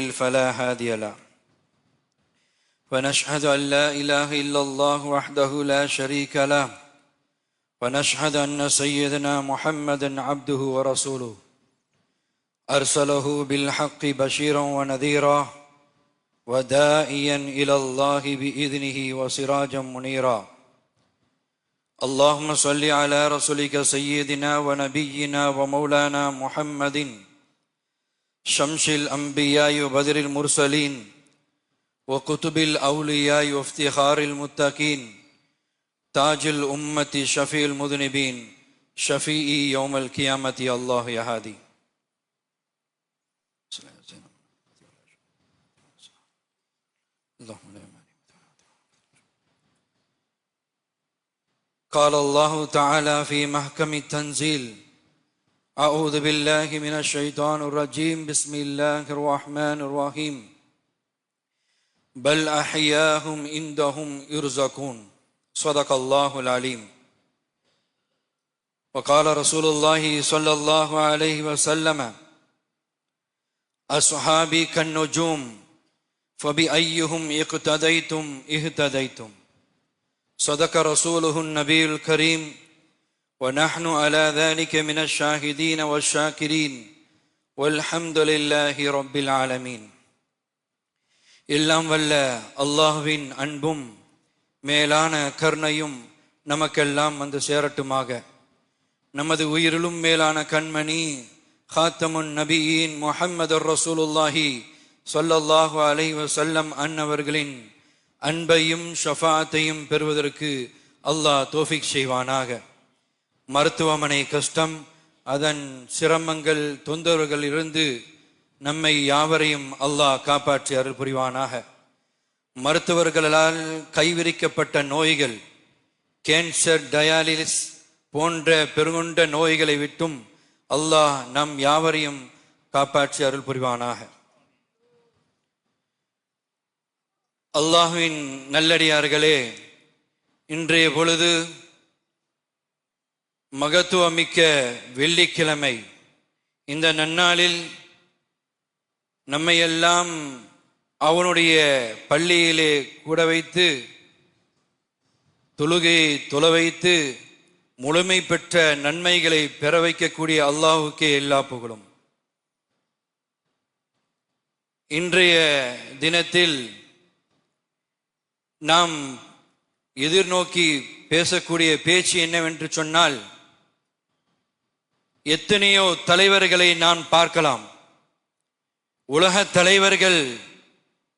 فلا هادي له. ونشهد أن لا إله إلا الله وحده لا شريك له. ونشهد أن سيدنا محمدا عبده ورسوله. أرسله بالحق بشيرا ونذيرا ودائيا إلى الله بإذنه وسراجا منيرا. اللهم صل على رسولك سيدنا ونبينا ومولانا محمد شمس الأنبياء وبدر المرسلين وكتب الأولياء وافتخار المتقين تاج الأمة شفيع المذنبين شفيع يوم القيامة الله يا هادي قال الله تعالى في محكم التنزيل أعوذ بالله من الشيطان الرجيم. بسم الله الرحمن الرحيم. بل أحياهم عندهم يرزقون. صدق الله العليم. وقال رسول الله صلى الله عليه وسلم أصحابي كالنجوم فبأيهم اقتديتم؟ اهتديتم. صدق رسوله النبي الكريم ونحن على ذلك من الشاهدين والشاكرين والحمد لله رب العالمين எல்லாம் வல்ல அல்லாஹ்வின் அன்பும் மேலான கருணையும் நமக்கெல்லாம் வந்து சேரட்டுமாக நமது உயிரிலும் மேலான கண்மணி ஹாத்தமுன் நபியின் முஹம்மது ரசூலுல்லாஹி சொல்லல்லாஹு அலைஹி வஸல்லம் அன்னவர்களின் அன்பையும் ஷஃபாத்தையும் பெறுவதற்கு அல்லாஹ் தோஃபிக் செய்வானாக மருத்துவமனை கஷ்டம் அதன் சிரமங்கள் தொந்தரவுகள் இருந்து நம்மை யாவரையும் அல்லாஹ் காப்பாற்றி அருள் புரிவானாக. மருத்துவர்களால் கைவிரிக்கப்பட்ட நோய்கள் கேன்சர் டயாலிஸ் போன்ற பெருங்கொண்ட நோய்களை விட்டும் அல்லாஹ் நம் யாவரையும் காப்பாற்றி அருள் புரிவானாக. அல்லாஹுவின் நல்லடியார்களே இன்றைய பொழுது மகத்துவமிக்க வெள்ளிக்கிழமை. இந்த நன்னாளில் நம்மையெல்லாம் அவனுடைய பள்ளியிலே கூட வைத்து தொழுகையை தொலை வைத்து முழுமை பெற்ற நன்மைகளை பெற வைக்கக்கூடிய அல்லாஹுக்கே எல்லா புகழும். இன்றைய தினத்தில் நாம் எதிர்நோக்கி பேசக்கூடிய பேச்சு என்னவென்று சொன்னால் எத்தனையோ தலைவர்களை நான் பார்க்கலாம். உலக தலைவர்கள்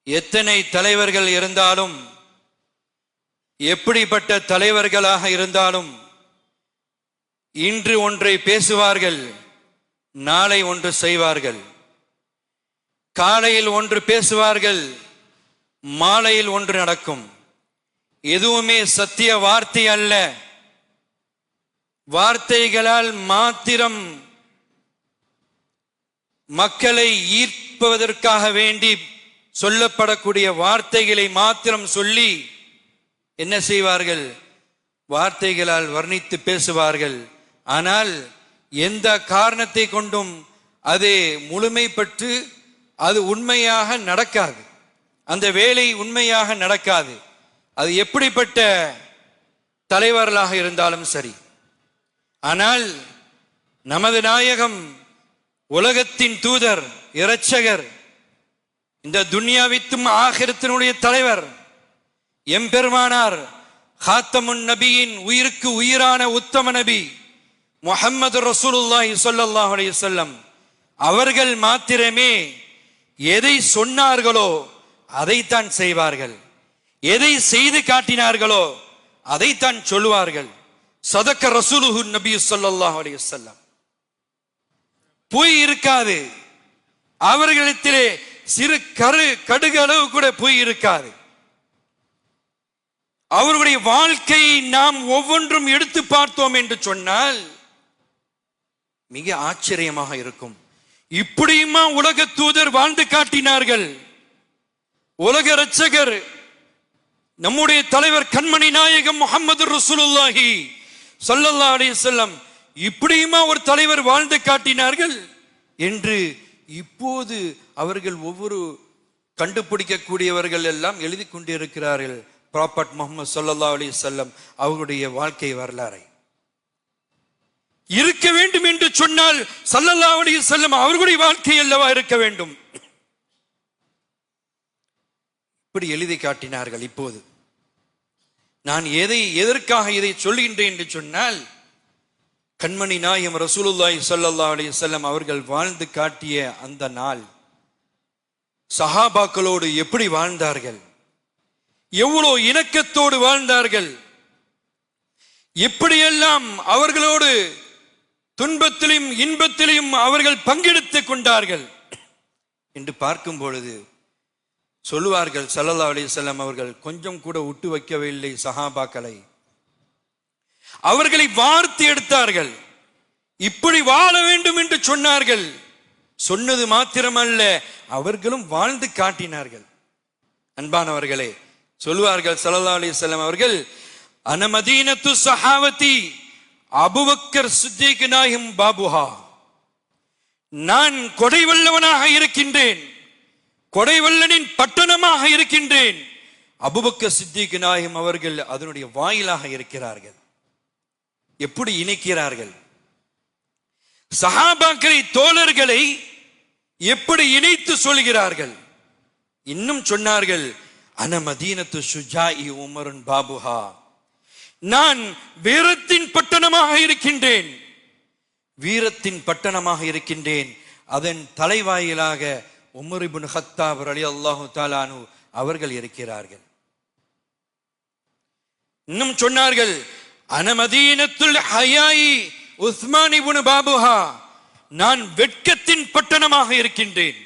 எத்தனை தலைவர்கள் இருந்தாலும் எப்படிப்பட்ட தலைவர்களாக இருந்தாலும் இன்று ஒன்றை பேசுவார்கள் நாளை ஒன்று செய்வார்கள். காலையில் ஒன்று பேசுவார்கள் மாலையில் ஒன்று நடக்கும். எதுவுமே சத்திய வார்த்தை அல்ல. வார்த்தைகளால் மாத்திரம் மக்களை ஈர்ப்பதற்காக வேண்டி சொல்லப்படக்கூடிய வார்த்தைகளை மாத்திரம் சொல்லி என்ன செய்வார்கள்? வார்த்தைகளால் வர்ணித்து பேசுவார்கள். ஆனால் எந்த காரணத்தை கொண்டும் அது முழுமை பெற்று அது உண்மையாக நடக்காது. அந்த வேலை உண்மையாக நடக்காது. அது எப்படிப்பட்ட தலைவர்களாக இருந்தாலும் சரி. ஆனால் நமது நாயகம் உலகத்தின் தூதர் இரட்சகர் இந்த துன்யாவித்தும் ஆகிரத்தினுடைய தலைவர் எம்பெருமானார் ஹாத்தமுன் நபியின் உயிருக்கு உயிரான உத்தம நபி முஹம்மது ரசூலுல்லாஹி சொல்லல்லாஹ் அலைஹி வஸல்லம். அவர்கள் மாத்திரமே எதை சொன்னார்களோ அதைத்தான் செய்வார்கள். எதை செய்து காட்டினார்களோ அதைத்தான் சொல்லுவார்கள். சதக்க ரசூலுஹு நபி சொல்லாஹ் அலைஹி வஸல்லம். பொய் இருக்காது. அவர்களிடத்திலே சிறு கரு கடுகு அளவு கூட பொய் இருக்காது. அவருடைய வாழ்க்கையை நாம் ஒவ்வொன்றும் எடுத்து பார்த்தோம் என்று சொன்னால் மிக ஆச்சரியமாக இருக்கும். இப்படியுமா உலக தூதர் வாழ்ந்து காட்டினார்கள். உலக ரட்சகர் நம்முடைய தலைவர் கண்மணி நாயகம் முகமது ரசூலுல்லாஹி சொல்லல்லா அலைய செல்லம் இப்படியுமா ஒரு தலைவர் வாழ்ந்து காட்டினார்கள்? என்று இப்போது அவர்கள் ஒவ்வொரு கண்டுபிடிக்கக்கூடியவர்கள் எல்லாம் எழுதி கொண்டிருக்கிறார்கள். ப்ராபர்ட் முகமது சொல்லல்லா அலி செல்லம் அவருடைய வாழ்க்கை வரலாறை. இருக்க வேண்டும் என்று சொன்னால் சல்லல்லா அலி செல்லம் அவர்களுடைய வாழ்க்கை அல்லவா இருக்க வேண்டும்? இப்படி எழுதி காட்டினார்கள் இப்போது. நான் எதை எதற்காக இதை சொல்கின்றேன் என்று சொன்னால் கண்மணி நாயம் ரசூலுல்லாய் சல்லா அலி செல்லம் அவர்கள் வாழ்ந்து காட்டிய அந்த நாள் சஹாபாக்களோடு எப்படி வாழ்ந்தார்கள் எவ்வளோ இணக்கத்தோடு வாழ்ந்தார்கள் எப்படியெல்லாம் அவர்களோடு துன்பத்திலும் இன்பத்திலும் அவர்கள் பங்கெடுத்துக் கொண்டார்கள் என்று பார்க்கும் பொழுது சொல்லுவார்கள் சல்லல்லா அலிசல்லாம் அவர்கள் கொஞ்சம் கூட விட்டு வைக்கவில்லை சஹாபாக்களை. அவர்களை வார்த்து எடுத்தார்கள். இப்படி வாழ வேண்டும் என்று சொன்னார்கள். சொன்னது மாத்திரமல்ல அவர்களும் வாழ்ந்து காட்டினார்கள். அன்பானவர்களே சொல்லுவார்கள் சல்லல்லா அலிசல்லாம் அவர்கள் அனமதீனத்து சஹாவதி அபுபக்கர் சித்திக் நாயும் பாபுஹா. நான் கொடைவல்லவனாக இருக்கின்றேன். கொடைவல்லனின் பட்டணமாக இருக்கின்றேன். அபுபக்க சித்திக்கு நாயகம் அவர்கள் அதனுடைய வாயிலாக இருக்கிறார்கள். எப்படி இணைக்கிறார்கள்? சஹாபாக்களை தோழர்களை எப்படி இணைத்து சொல்கிறார்கள்? இன்னும் சொன்னார்கள் அன மதீனத்து சுஜாஇ உமருன் பாபுஹா. நான் வீரத்தின் பட்டணமாக இருக்கின்றேன். வீரத்தின் பட்டணமாக இருக்கின்றேன். அதன் தலைவாயிலாக உமர் இப்னு ஹத்தாப் அலி அல்லாஹு தாலானு அவர்கள் இருக்கிறார்கள். இன்னும் சொன்னார்கள் அனமதீனத்துல் ஹயாயி உஸ்மான் இப்னு பாபுஹா நான் வெட்கத்தின் பட்டணமாக இருக்கின்றேன்.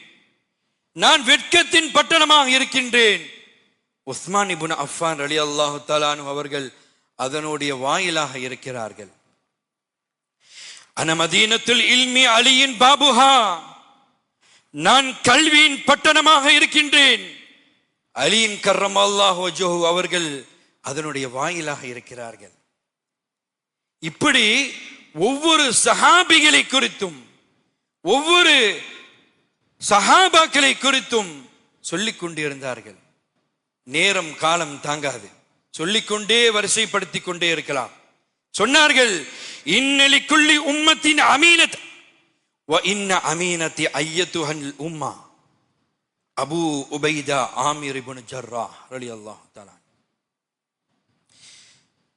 நான் வெட்கத்தின் பட்டணமாக இருக்கின்றேன். உஸ்மான் இப்னு அஃபான் அலி அல்லாஹு தாலானு அவர்கள் அதனுடைய வாயிலாக இருக்கிறார்கள். அனமதீனத்துல் இல்மி அலியின் பாபுஹா நான் கல்வியின் பட்டணமாக இருக்கின்றேன். அலியின் கர்ரம் அல்லாஹோ ஜோஹு அவர்கள் அதனுடைய வாயிலாக இருக்கிறார்கள். இப்படி ஒவ்வொரு சஹாபிகளை குறித்தும் ஒவ்வொரு சஹாபாக்களை குறித்தும் சொல்லிக் கொண்டிருந்தார்கள். நேரம் காலம் தாங்காது. சொல்லிக்கொண்டே வரிசைப்படுத்திக் கொண்டே இருக்கலாம். சொன்னார்கள் இன்னலிக்குள்ளி உம்மத்தின் அமீனத் இன்ன அமீனத்தி ஐயத்துஹன் உம்மா அபு உபைதா ஆமீர் இப்னு ஜர்ரா ரலியல்லாஹு தஆலா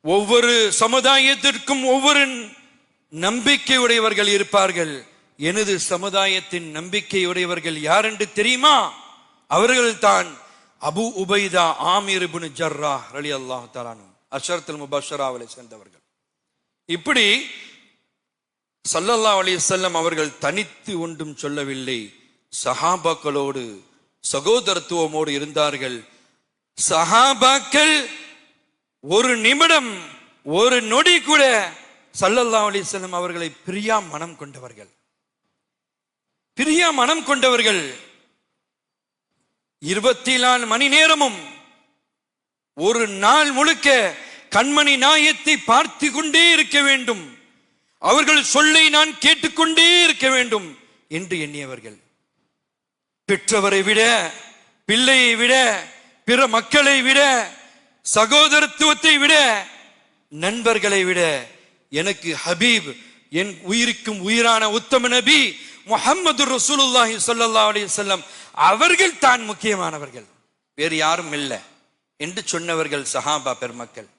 ஒவ்வொரு சமுதாயத்திற்கும் ஒவ்வொரு நம்பிக்கையுடையவர்கள் இருப்பார்கள். எனது சமுதாயத்தின் நம்பிக்கையுடையவர்கள் யார் என்று தெரியுமா? அவர்கள் தான் அபு உபைதா ஆமீர் இப்னு ஜர்ரா ரலி அல்லாஹ் தலானு அஷரத்துல் முபஷராவிலை சேர்ந்தவர்கள். இப்படி சல்லல்லா அலிசல்லம் அவர்கள் தனித்து ஒன்றும் சொல்லவில்லை. சஹாபாக்களோடு சகோதரத்துவமோடு இருந்தார்கள். சஹாபாக்கள் ஒரு நிமிடம் ஒரு நொடி கூட சல்லல்லா அலிசல்லம் அவர்களை பிரியா மனம் கொண்டவர்கள். பிரியா மனம் கொண்டவர்கள். இருபத்தி நாலு மணி நேரமும் ஒரு நாள் முழுக்க கண்மணி நாயத்தை பார்த்து கொண்டே இருக்க வேண்டும். அவர்கள் சொல்லை நான் கேட்டுக்கொண்டே இருக்க வேண்டும் என்று எண்ணியவர்கள். பெற்றவரை விட பிள்ளையை விட பிற மக்களை விட சகோதரத்துவத்தை விட நண்பர்களை விட எனக்கு ஹபீப் என் உயிருக்கும் உயிரான உத்தம நபி முஹம்மது ரசூலுல்லாஹி சொல்லல்லா அலி சொல்லம் அவர்கள் தான் முக்கியமானவர்கள். வேறு யாரும் இல்லை என்று சொன்னவர்கள் சஹாபா பெருமக்கள்.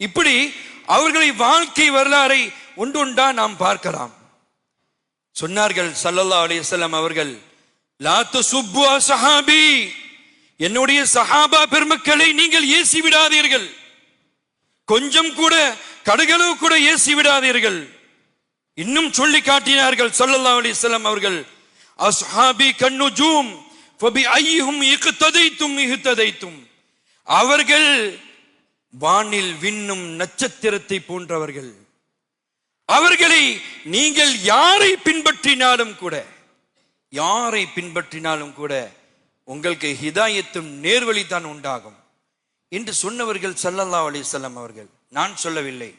இப்படி அவர்களை வாழ்க்கை வரலாறை உண்டுண்டா நாம் பார்க்கலாம். சொன்னார்கள் சல்லல்லா அலிசல்லாம் அவர்கள் லாத்து சுப்புவா சஹாபி என்னுடைய சஹாபா பெருமக்களை நீங்கள் ஏசி விடாதீர்கள். கொஞ்சம் கூட கடுகளவு கூட ஏசி விடாதீர்கள். இன்னும் சொல்லி காட்டினார்கள் ஸல்லல்லாஹு அலிசல்லாம் அவர்கள் அஸ்ஹாபி கன்னுஜூம் ஃபபி ஐயும் இக்ததைத்தும் இகுத்ததைத்தும் அவர்கள் வானில் விண்ணும் நட்சத்திரத்தை போன்றவர்கள். அவர்களை நீங்கள் யாரை பின்பற்றினாலும் கூட யாரை பின்பற்றினாலும் கூட உங்களுக்கு ஹிதாயத்தும் நேர்வழி தான் உண்டாகும். என்று சொன்னவர்கள் சல்லல்லா அலிசல்லாம் அவர்கள் நான் சொல்லவில்லை.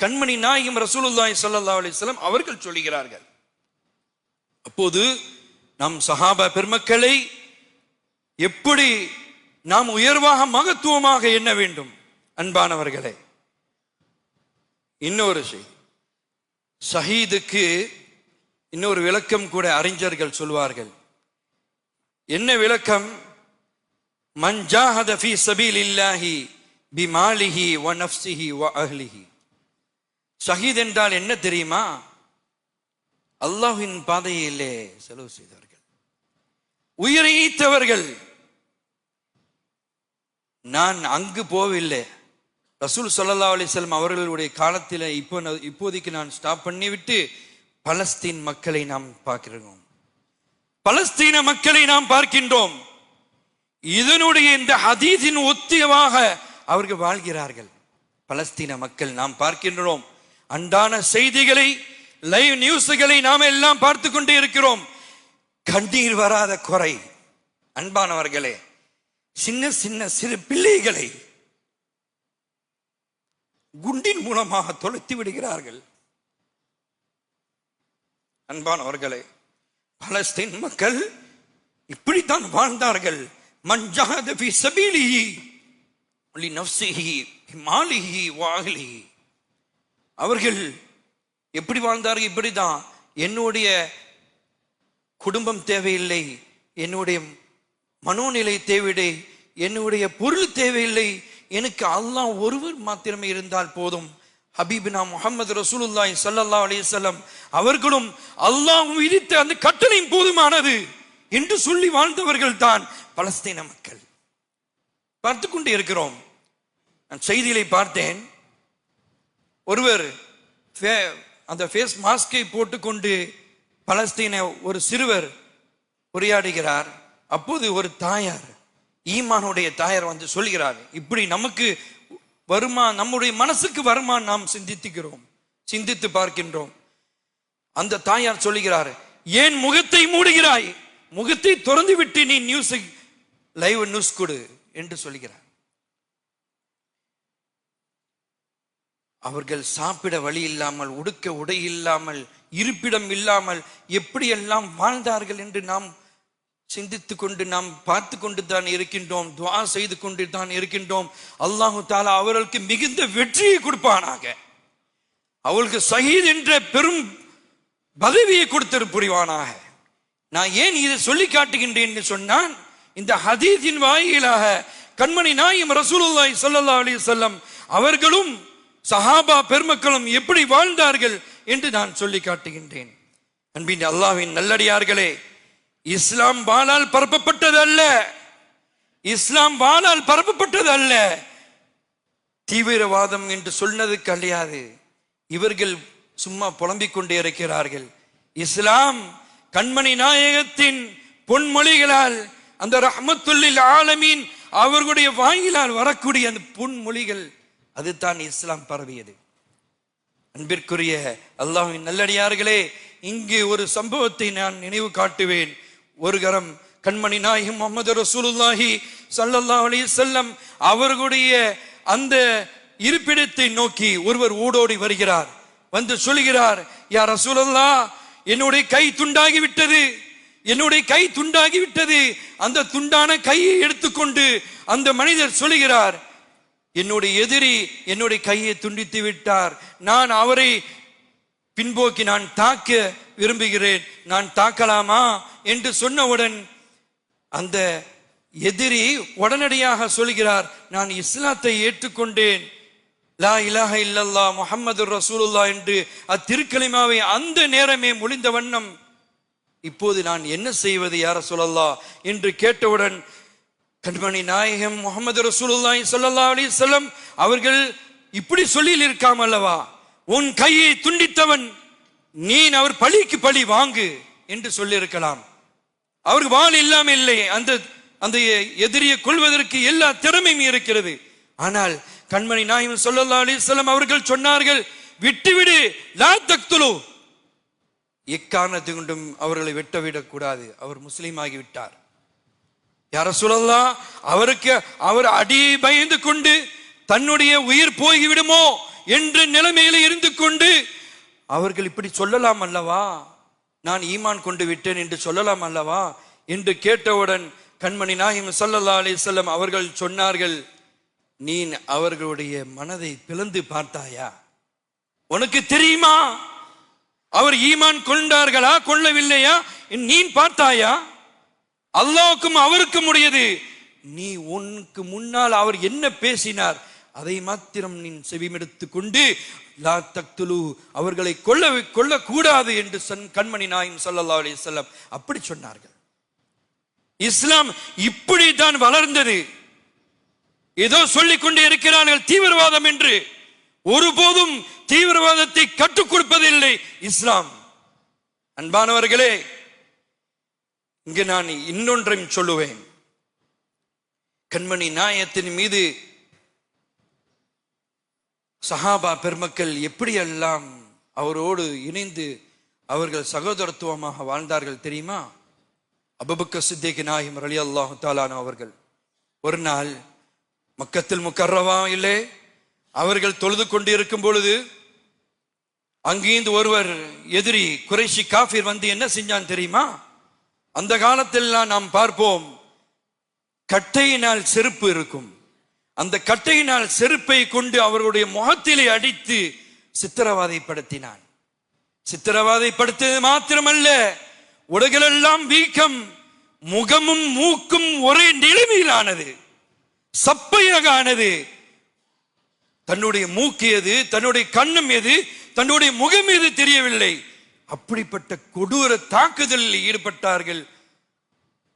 கண்மணி நாயகம் ரசூலுல்லாய் ஸல்லல்லாஹு அலிசல்லாம் அவர்கள் சொல்லுகிறார்கள். அப்போது நம் சஹாபா பெருமக்களை எப்படி நாம் உயர்வாக மகத்துவமாக எண்ண வேண்டும்? அன்பானவர்களே இன்னொரு செய்தி. ஷஹீதுக்கு இன்னொரு விளக்கம் கூட அறிஞர்கள் சொல்வார்கள். என்ன விளக்கம்? மன் ஜாஹத ஃபீ சபீலில்லாஹி பிமாலிஹி வ நஃப்சிஹி வ அஹ்லிஹி. ஷஹீத் என்றால் என்ன தெரியுமா? அல்லாஹின் பாதையிலே செலவு செய்தார்கள் உயிரை ஈத்தவர்கள் நான் அங்கு போவில்லை. ரசூல் ஸல்லல்லாஹு அலைஹி அவர்களுடைய காலத்தில் இப்போ நான்- இப்போதைக்கு நான் ஸ்டாப் பண்ணிவிட்டு பலஸ்தீன் மக்களை நாம் பார்க்கிறோம். பலஸ்தீன மக்களை நாம் பார்க்கின்றோம். இதனுடைய இந்த ஹதீஸின் ஒத்தியவாக அவர்கள் வாழ்கிறார்கள். பலஸ்தீன மக்கள் நாம் பார்க்கின்றோம். அன்றான செய்திகளை லைவ் நியூஸ்களை நாம் எல்லாம் பார்த்து கொண்டே இருக்கிறோம். கண்ணீர் வராத குறை. அன்பானவர்களே சின்ன சின்ன சிறு பிள்ளைகளை குண்டின் மூலமாக தொலைத்து விடுகிறார்கள். அன்பானவர்களே பலஸ்தீன் மக்கள் இப்படித்தான் வாழ்ந்தார்கள். மஞ்சாத ஃபி சபீலிஹி லி நஃப்ஸிஹி மாலிஹி அவர்கள் எப்படி வாழ்ந்தார்கள்? இப்படிதான் என்னுடைய குடும்பம் தேவையில்லை என்னுடைய மனோநிலை தேவையில்லை என்னுடைய பொருள் தேவையில்லை எனக்கு அல்லாஹ் ஒருவர் மாத்திரமே இருந்தால் போதும். ஹபீபினா முகமது ரசூலுல்லாஹி ஸல்லல்லாஹு அலிசல்லம் அவர்களும் அல்லாஹ் விதித்த அந்த கட்டளையும் போதுமானது என்று சொல்லி வாழ்ந்தவர்கள் தான் பலஸ்தீன மக்கள். பார்த்து கொண்டு இருக்கிறோம். நான் செய்திகளை பார்த்தேன். ஒருவர் ஃபே- அந்த ஃபேஸ் மாஸ்கை போட்டுக்கொண்டு பலஸ்தீன ஒரு சிறுவர் உரையாடுகிறார். அப்போது ஒரு தாயார் ஈமானுடைய தாயார் வந்து சொல்கிறார் இப்படி நமக்கு வருமா நம்முடைய மனசுக்கு வருமா நாம் சிந்தித்துக்கிறோம் சிந்தித்து பார்க்கின்றோம். அந்த தாயார் சொல்லுகிறார் ஏன் முகத்தை மூடுகிறாய்? முகத்தை திறந்து விட்டு நீ நியூஸ் லைவ் நியூஸ் கொடு என்று சொல்கிறார். அவர்கள் சாப்பிட வழி இல்லாமல் உடுக்க உடை இல்லாமல் இருப்பிடம் இல்லாமல் எப்படியெல்லாம் வாழ்ந்தார்கள் என்று நாம் சிந்தித்து கொண்டு நாம் பார்த்து கொண்டு தான் இருக்கின்றோம் துவா செய்து கொண்டு தான் இருக்கின்றோம். அல்லாஹு தாலா அவர்களுக்கு மிகுந்த வெற்றியை கொடுப்பானாக. அவளுக்கு சஹீத் என்ற பெரும் பதவியை கொடுத்திரு புரிவானாக. நான் ஏன் இதை சொல்லி காட்டுகின்றேன் என்று சொன்னான் இந்த ஹதீஸின் வாயிலாக கண்மணி நாயும் ரசூலுல்லாய் ஸல்லல்லாஹு அலி சொல்லம் அவர்களும் சஹாபா பெருமக்களும் எப்படி வாழ்ந்தார்கள் என்று நான் சொல்லி காட்டுகின்றேன். அன்பின் அல்லாவின் நல்லடியார்களே இஸ்லாம் வாளால் பரப்பப்பட்டது அல்ல இஸ்லாம் வானால் பரப்பப்பட்டது அல்ல தீவிரவாதம் என்று சொன்னது கிடையாது. இவர்கள் சும்மா புலம்பிக் கொண்டே இருக்கிறார்கள். இஸ்லாம் கண்மணி நாயகத்தின் பொன்மொழிகளால் அந்த ரஹமத்துல்லில் ஆலமீன் அவர்களுடைய வாயிலால் வரக்கூடிய அந்த பொன்மொழிகள் அதுதான் இஸ்லாம் பரவியது. அன்பிற்குரிய அல்லாஹின் நல்லடியார்களே இங்கு ஒரு சம்பவத்தை நான் நினைவு காட்டுவேன். ஒரு கரம் கண்மணி நாயகம் முகமது ரசூலுல்லாஹி சல்லல்லா அலி செல்லம் அவர்களுடைய அந்த இருப்பிடத்தை நோக்கி ஒருவர் ஊடோடி வருகிறார். வந்து சொல்கிறார் யார் ரசூலல்லா என்னுடைய கை துண்டாகி விட்டது என்னுடைய கை துண்டாகி விட்டது. அந்த துண்டான கையை எடுத்துக்கொண்டு அந்த மனிதர் சொல்கிறார் என்னுடைய எதிரி என்னுடைய கையை துண்டித்து விட்டார். நான் அவரை பின்போக்கி நான் தாக்க விரும்புகிறேன். நான் தாக்கலாமா? என்று சொன்னவுடன் அந்த எதிரி உடனடியாக சொல்கிறார் நான் இஸ்லாத்தை ஏற்றுக்கொண்டேன். லா இலாஹ இல்லல்லா முஹம்மது ரசூலுல்லா என்று அத்திருக்கலிமாவை அந்த நேரமே முடிந்த வண்ணம் இப்போது நான் என்ன செய்வது யார சொல்லல்லா என்று கேட்டவுடன் கண்மணி நாயகம் முகமது ரசூலுல்லாஹி சொல்லல்லா அலி வஸல்லம் அவர்கள் இப்படி சொல்லியில் இருக்காம அல்லவா? உன் கையை துண்டித்தவன் நீ அவர் பழிக்கு பழி வாங்கு என்று சொல்லியிருக்கலாம். அவருக்கு வாள் இல்லாம இல்லை. அந்த அந்த எதிரியை கொள்வதற்கு எல்லா திறமையும் இருக்கிறது. ஆனால் கண்மணி நாயும் சொல்லல்லா அலைஹி அவர்கள் சொன்னார்கள் விட்டுவிடு லா தக்துலு. எக்காரணத்தை கொண்டும் அவர்களை வெட்டவிடக் கூடாது அவர் முஸ்லீம் ஆகிவிட்டார் யார சொல்லலாம் அவருக்கு அவர் அடி பயந்து கொண்டு தன்னுடைய உயிர் போய்விடுமோ என்ற நிலைமையில இருந்து கொண்டு அவர்கள் இப்படி சொல்லலாம் அல்லவா? நான் ஈமான் கொண்டு விட்டேன் என்று சொல்லலாம் அல்லவா? என்று கேட்டவுடன் கண்மணி நாயிம் ஸல்லல்லாஹு அலி செல்லம் அவர்கள் சொன்னார்கள் நீ அவர்களுடைய மனதை பிளந்து பார்த்தாயா? உனக்கு தெரியுமா? அவர் ஈமான் கொண்டார்களா கொள்ளவில்லையா? நீ பார்த்தாயா? அல்லாவுக்கும் அவருக்கும் உடையது. நீ உனக்கு முன்னால் அவர் என்ன பேசினார்? அதை மாத்திரம் நீ செவிமெடுத்து கொண்டு லா தக்துலு அவர்களை கொல்ல கொல்லக்கூடாது என்று சொன் கண்மணி நாயும் ஸல்லல்லாஹு அலி சொல்லம் அப்படி சொன்னார்கள். இஸ்லாம் இப்படித்தான் வளர்ந்தது. ஏதோ சொல்லிக் கொண்டே இருக்கிறார்கள் தீவிரவாதம் என்று. ஒருபோதும் தீவிரவாதத்தை கற்றுக் கொடுப்பதில்லை இஸ்லாம். அன்பானவர்களே இங்கு நான் இன்னொன்றையும் சொல்லுவேன். கண்மணி நாயத்தின் மீது சஹாபா பெருமக்கள் எப்படியெல்லாம் அவரோடு இணைந்து அவர்கள் சகோதரத்துவமாக வாழ்ந்தார்கள் தெரியுமா? அபுபக்க சித்திக் நாயிம் அலி அல்லாஹு தாலானு அவர்கள். ஒரு நாள் மக்கத்தில் முக்கர்ரவா இல்லை அவர்கள் தொழுது கொண்டு இருக்கும் பொழுது அங்கேருந்து ஒருவர் எதிரி குறைஷி காஃபிர் வந்து என்ன செஞ்சான் தெரியுமா? அந்த காலத்திலாம் நாம் பார்ப்போம் கட்டையினால் செருப்பு இருக்கும். அந்த கட்டையினால் செருப்பை கொண்டு அவர்களுடைய முகத்திலே அடித்து சித்திரவாதைப்படுத்தினான். சித்திரவாதைப்படுத்தது மாத்திரமல்ல உடகளெல்லாம் வீக்கம் முகமும் மூக்கும் ஒரே நிலைமையிலானது சப்பையாக ஆனது தன்னுடைய மூக்கு எது தன்னுடைய கண்ணும் எது தன்னுடைய முகம் எது தெரியவில்லை. அப்படிப்பட்ட கொடூர தாக்குதலில் ஈடுபட்டார்கள்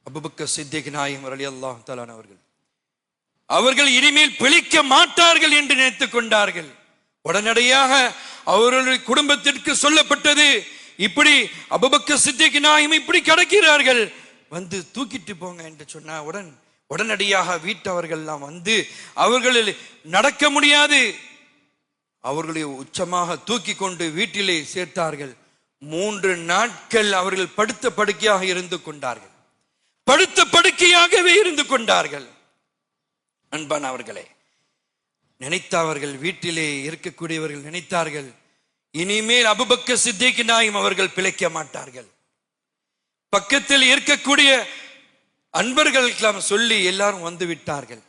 அபுபக்க சித்திக் நாயம் அலி அல்லாஹ் தலான் அவர்கள். அவர்கள் இனிமேல் பிழைக்க மாட்டார்கள் என்று நினைத்துக் கொண்டார்கள். உடனடியாக அவர்களுடைய குடும்பத்திற்கு சொல்லப்பட்டது இப்படி அபுபக்க சித்திக்கு நாயும் இப்படி கிடக்கிறார்கள். வந்து தூக்கிட்டு போங்க என்று சொன்னா உடன் உடனடியாக வீட்டவர்கள் எல்லாம் வந்து அவர்களில் நடக்க முடியாது. அவர்களை உச்சமாக தூக்கி கொண்டு வீட்டிலே சேர்த்தார்கள். மூன்று நாட்கள் அவர்கள் படுத்த படுக்கையாக இருந்து கொண்டார்கள். படுத்த படுக்கையாகவே இருந்து கொண்டார்கள். அன்பான அவர்களே நினைத்தவர்கள் வீட்டிலே இருக்கக்கூடியவர்கள் நினைத்தார்கள் இனிமேல் அபுபக்க சித்திக்கு நாயும் அவர்கள் பிழைக்க மாட்டார்கள். பக்கத்தில் இருக்கக்கூடிய அன்பர்களுக்கெல்லாம் சொல்லி எல்லாரும் வந்து விட்டார்கள்.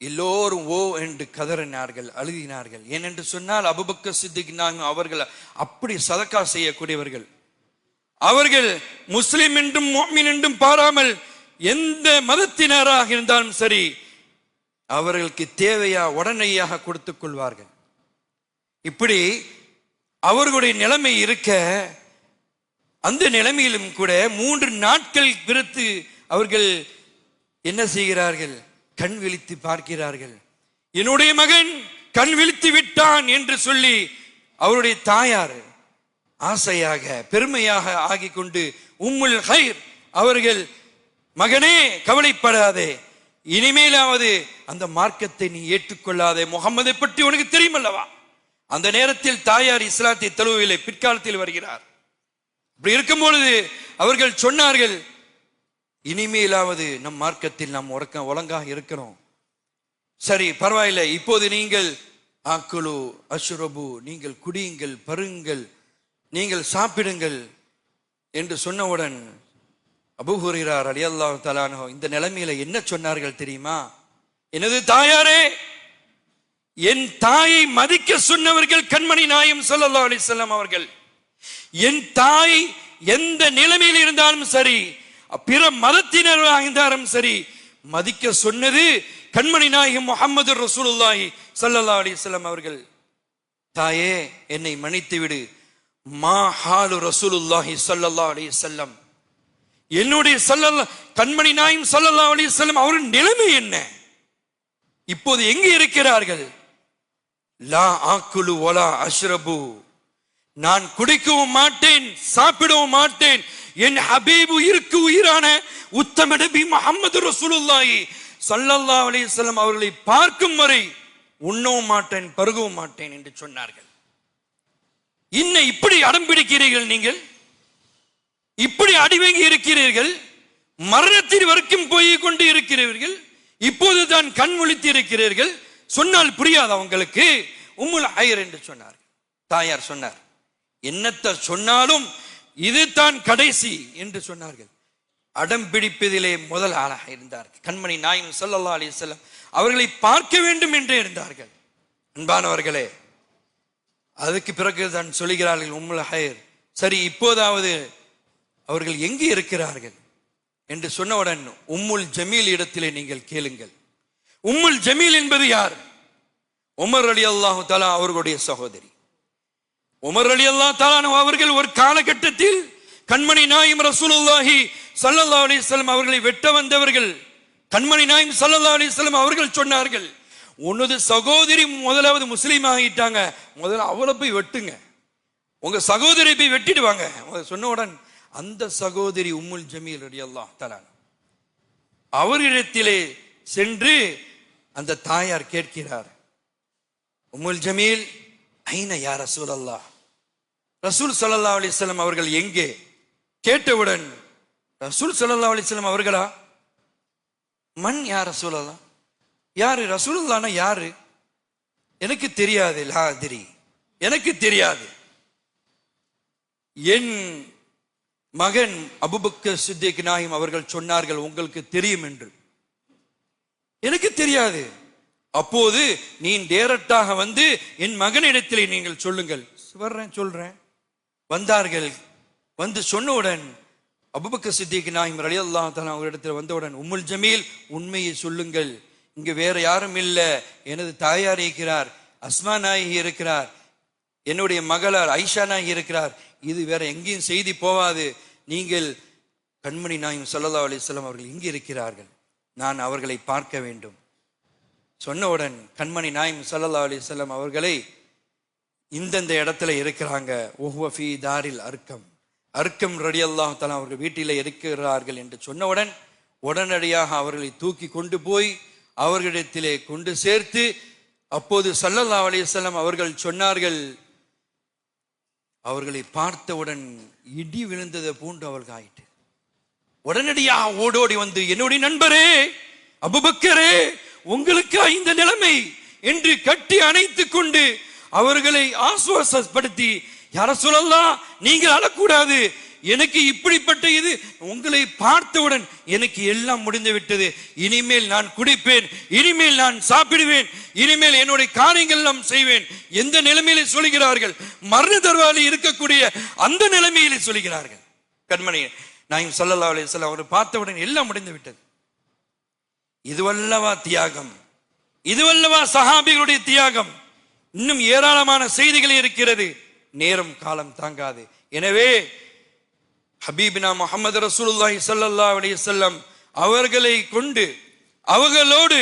எல்லோரும் ஓ என்று கதறினார்கள் அழுதினார்கள். ஏனென்று சொன்னால் அபுபக்க சித்திக்கு நாயும் அவர்கள் அப்படி சதக்கா செய்யக்கூடியவர்கள். அவர்கள் முஸ்லிம் என்றும் மோமின் என்றும் பாராமல் எந்த மதத்தினராக இருந்தாலும் சரி அவர்களுக்கு தேவையா உடனடியாக கொடுத்துக் கொள்வார்கள். இப்படி அவர்களுடைய நிலைமை இருக்க அந்த நிலைமையிலும் கூட மூன்று நாட்கள் பிறத்து அவர்கள் என்ன செய்கிறார்கள்? கண் விழித்து பார்க்கிறார்கள். என்னுடைய மகன் கண் விழித்து விட்டான் என்று சொல்லி அவருடைய தாயார் ஆசையாக பெருமையாக ஆகிக்கொண்டு உம்முல் ஹைர் அவர்கள் மகனே கவலைப்படாதே. இனிமேலாவது அந்த மார்க்கத்தை நீ ஏற்றுக்கொள்ளாதே. முகம்மதை பற்றி உனக்கு தெரியுமல்லவா? அந்த நேரத்தில் தாயார் இஸ்லாத்தை தழுவில்லை பிற்காலத்தில் வருகிறார். அப்படி இருக்கும் பொழுது அவர்கள் சொன்னார்கள் இனிமேலாவது நம் மார்க்கத்தில் நாம் உறக்க ஒழுங்காக இருக்கிறோம். சரி பரவாயில்லை. இப்போது நீங்கள் ஆக்குலு அசுரபு நீங்கள் குடியுங்கள் பருங்கள் நீங்கள் சாப்பிடுங்கள் என்று சொன்னவுடன் அபுஹுரிரார் அலி அல்லாஹ் தலானோ இந்த நிலைமையில என்ன சொன்னார்கள் தெரியுமா? எனது தாயாரே என் தாயை மதிக்க சொன்னவர்கள் கண்மணி நாயம் சொல்லல்லா அலைஹி அவர்கள். என் தாய் எந்த நிலைமையில் இருந்தாலும் சரி பிற மதத்தினராக இருந்தாலும் சரி மதிக்க சொன்னது கண்மணி நாயகம் முகமது ரசூலுல்லாஹி சல்லல்லா அலைஹி வஸல்லம் அவர்கள். தாயே என்னை மன்னித்து விடு மா ஹாலு ரசூலுல்லாஹி சல்லல்லா அலி செல்லம் என்னுடைய சல்லல்ல கண்மணி நாயும் சல்லல்லா அலி செல்லம் அவரின் நிலைமை என்ன? இப்போது எங்கே இருக்கிறார்கள்? லா ஆக்குலு ஒலா அஷ்ரபு. நான் குடிக்கவும் மாட்டேன் சாப்பிடவும் மாட்டேன். என் ஹபீபு இருக்கு உயிரான உத்தம நபி முகமது ரசூலுல்லாஹி சல்லல்லா அலி செல்லம் அவர்களை பார்க்கும் வரை உண்ணவும் மாட்டேன் பருகவும் மாட்டேன் என்று சொன்னார்கள். இன்ன இப்படி அடம்பிடிக்கிறீர்கள் நீங்கள்? இப்படி அடிவங்கி இருக்கிறீர்கள் மரணத்தில் வரைக்கும் போய் கொண்டு இருக்கிறீர்கள் இப்போது தான் கண் ஒழித்து இருக்கிறீர்கள். சொன்னால் புரியாது அவங்களுக்கு உம்முல் ஐயர் என்று சொன்னார். தாயார் சொன்னார். என்னத்தை சொன்னாலும் இது தான் கடைசி என்று சொன்னார்கள். அடம் பிடிப்பதிலே முதல் ஆளாக இருந்தார்கள். கண்மணி நாயும் ஸல்லல்லாஹு அலி செல்லம் அவர்களை பார்க்க வேண்டும் என்று இருந்தார்கள். அன்பானவர்களே அதுக்கு பிறகு தான் சொல்லுகிறார்கள் உம்முல் ஹயர் சரி இப்போதாவது அவர்கள் எங்கே இருக்கிறார்கள் என்று சொன்னவுடன் உம்முல் ஜமீல் இடத்திலே நீங்கள் கேளுங்கள். உம்முல் ஜமீல் என்பது யார்? உமர் அலி அல்லாஹு தலா அவர்களுடைய சகோதரி. உமர் அலி அல்லா தலானு அவர்கள் ஒரு காலகட்டத்தில் கண்மணி நாயும் ரசூலுல்லாஹி சல்லல்லா அலைஹி அவர்களை வெட்ட வந்தவர்கள். கண்மணி நாயும் சல்லல்லா அலைஹி அவர்கள் சொன்னார்கள் உனது சகோதரி முதலாவது முஸ்லீம் ஆகிட்டாங்க. முதல்ல அவளை போய் வெட்டுங்க. உங்க சகோதரி போய் வெட்டிடுவாங்க. சொன்னவுடன் அந்த சகோதரி உம்முல் ஜமீல் அலி அல்லாஹ் தலான் அவரிடத்திலே சென்று அந்த தாயார் கேட்கிறார் உம்முல் ஜமீல் ஐன யார் ரசூல் அல்லாஹ் ரசூல் சல்லா அலிஸ்லாம் அவர்கள் எங்கே? கேட்டவுடன் ரசூல் சல்லா அலிஸ்லாம் அவர்களா? மண் யார் ரசூல் அல்லா யாரு? ரசூலுல்லானா யாரு? எனக்கு தெரியாது லாதிரி. எனக்கு தெரியாது. என் மகன் அபுபக்க சித்திக் நாயும் அவர்கள் சொன்னார்கள் உங்களுக்கு தெரியும் என்று. எனக்கு தெரியாது. அப்போது நீ டேரக்டாக வந்து என் மகனிடத்திலே நீங்கள் சொல்லுங்கள். வர்றேன் சொல்றேன். வந்தார்கள். வந்து சொன்னவுடன் அபுபக்க சித்திக் நாயும் ரலி அல்லா அவரிடத்தில் வந்தவுடன் உம்முல் ஜமீல் உண்மையை சொல்லுங்கள். இங்கு வேற யாரும் இல்லை. எனது தாயார் இருக்கிறார். அஸ்மா நாயகி இருக்கிறார். என்னுடைய மகளார் ஐஷா நாயகி இருக்கிறார். இது வேற எங்கேயும் செய்தி போவாது. நீங்கள் கண்மணி நாயும் சல்லா அலிஸ்லாம் அவர்கள் இங்கே இருக்கிறார்கள். நான் அவர்களை பார்க்க வேண்டும். சொன்னவுடன் கண்மணி நாயும் சல்லா அலிஸ்லாம் அவர்களை இந்தந்த இடத்துல இருக்கிறாங்க. ஒஹ்வஃபி தாரில் அர்க்கம் அர்க்கம் ரடி அல்லாஹ் தலா அவர்கள் வீட்டில் இருக்கிறார்கள் என்று சொன்னவுடன் உடனடியாக அவர்களை தூக்கி கொண்டு போய் அவர்களிடத்திலே கொண்டு சேர்த்து அப்போது சல்லல்லா அலிசல்லாம் அவர்கள் சொன்னார்கள் அவர்களை பார்த்தவுடன் இடி விழுந்ததை போன்று அவர்கள் ஆயிட்டு உடனடியாக ஓடோடி வந்து என்னுடைய நண்பரே அபுபக்கரே உங்களுக்கு இந்த நிலைமை என்று கட்டி அணைத்து கொண்டு அவர்களை ஆசுவாசப்படுத்தி யார சொல்லலாம் நீங்கள் அழக்கூடாது எனக்கு இப்படிப்பட்ட இது உங்களை பார்த்தவுடன் எனக்கு எல்லாம் முடிந்து விட்டது. இனிமேல் நான் குடிப்பேன் இனிமேல் நான் சாப்பிடுவேன் இனிமேல் என்னுடைய காரியங்கள் எல்லாம் செய்வேன். எந்த நிலைமையில சொல்கிறார்கள்? மரண தருவாலி இருக்கக்கூடிய அந்த நிலைமையில சொல்கிறார்கள். கண்மணி நான் சொல்லல்லா சொல்ல அவரை பார்த்தவுடன் எல்லாம் முடிந்து விட்டது. இதுவல்லவா தியாகம். இதுவல்லவா சஹாபிகளுடைய தியாகம். இன்னும் ஏராளமான செய்திகள் இருக்கிறது. நேரம் காலம் தாங்காது. எனவே ஹபீபினா முகமது ரசூலுல்லாஹி ஸல்லல்லாஹு அலைஹி வஸல்லம் அவர்களை கொண்டு அவர்களோடு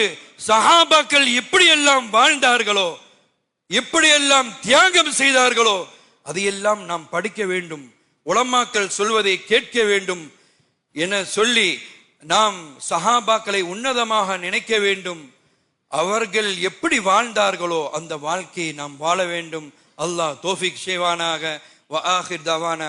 சஹாபாக்கள் எப்படியெல்லாம் வாழ்ந்தார்களோ எப்படியெல்லாம் தியாகம் செய்தார்களோ அதையெல்லாம் நாம் படிக்க வேண்டும் உளமாக்கள் சொல்வதை கேட்க வேண்டும் என சொல்லி நாம் சஹாபாக்களை உன்னதமாக நினைக்க வேண்டும். அவர்கள் எப்படி வாழ்ந்தார்களோ அந்த வாழ்க்கையை நாம் வாழ வேண்டும். அல்லாஹ் தோஃபிக் ஷேவானாக வ ஆஹிர் தவானா.